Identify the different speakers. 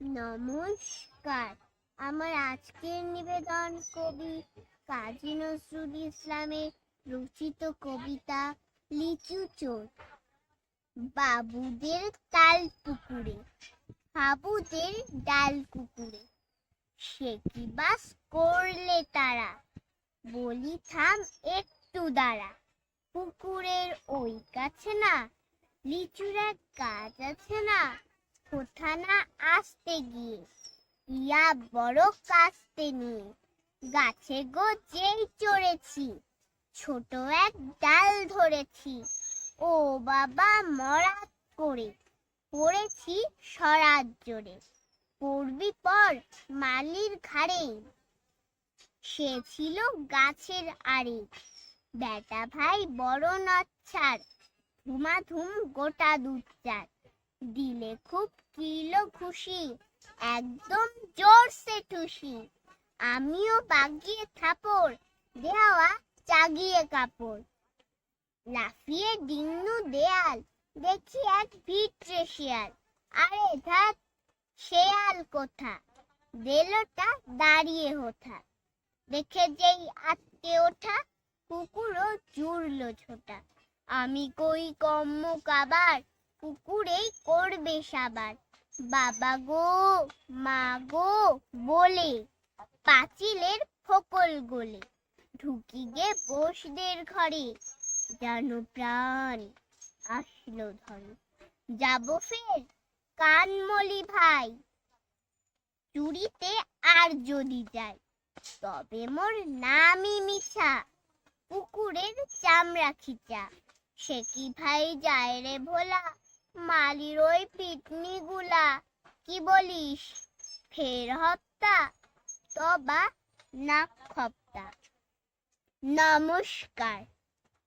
Speaker 1: নমস্কার। আমার আজকের নিবেদন কবি কাজী নজরুল ইসলামের রচিত কবিতা লিচু চোর। বাবুদের তাল পুকুরে, হাবুদের ডাল কুকুরে, সে কি বাস করলে তারা? বলি, থাম একটু দাঁড়া, পুকুরের ওই কাছে না, লিচুর এক গাছ আছে না? কোথা আসতে গিয়ে ইয়া বড় কাস্তে নিয়ে গাছে গো যেই চড়েছি, ছোট এক ডাল ধরেছি। ও বাবা মরাত করে পড়েছি সরাত জোরে। পড়বি পর মালির ঘাড়ে। সে ছিল গাছের আড়ে। বেটা ভাই বড় নচ্ছার, ধুমাধুম গোটা দুধ চার দিলে খুব কিলো খুশি, একদম জোরসে ঠুসি আমিও বাগিয়ে থাপড়, দেওয়া চাগিয়ে কাপড়। লাফিয়ে ডিঙ্গু দেয়াল, দেখি এক ভিটরে শিয়াল। আরে ধাত শেয়াল কোথা? দেলোটা দাঁড়িয়ে হোথা দেখে যেই আটকে ওঠা, কুকুরও জুড়লো ছোটা। আমি কই কম্ম কাবার পুকুরেই করবে সাবার। বাবা গো, মা গো, বলে, পাঁচিলের ফকল গোলে, ঢুকি গে বসদের ঘরে। যেন প্রাণ আসলো ধরে। যাব ফের কানমলি ভাই। চুরিতে আর যদি যাই, তবে মোর নামই মিছা। পুকুরের চামড়া খিচা, সে কি ভাই যায় রে ভোলা? মালির ওই পিটনি গুলা কি বলিস? ফের হপ্তা তবা না খপ্তা। নমস্কার।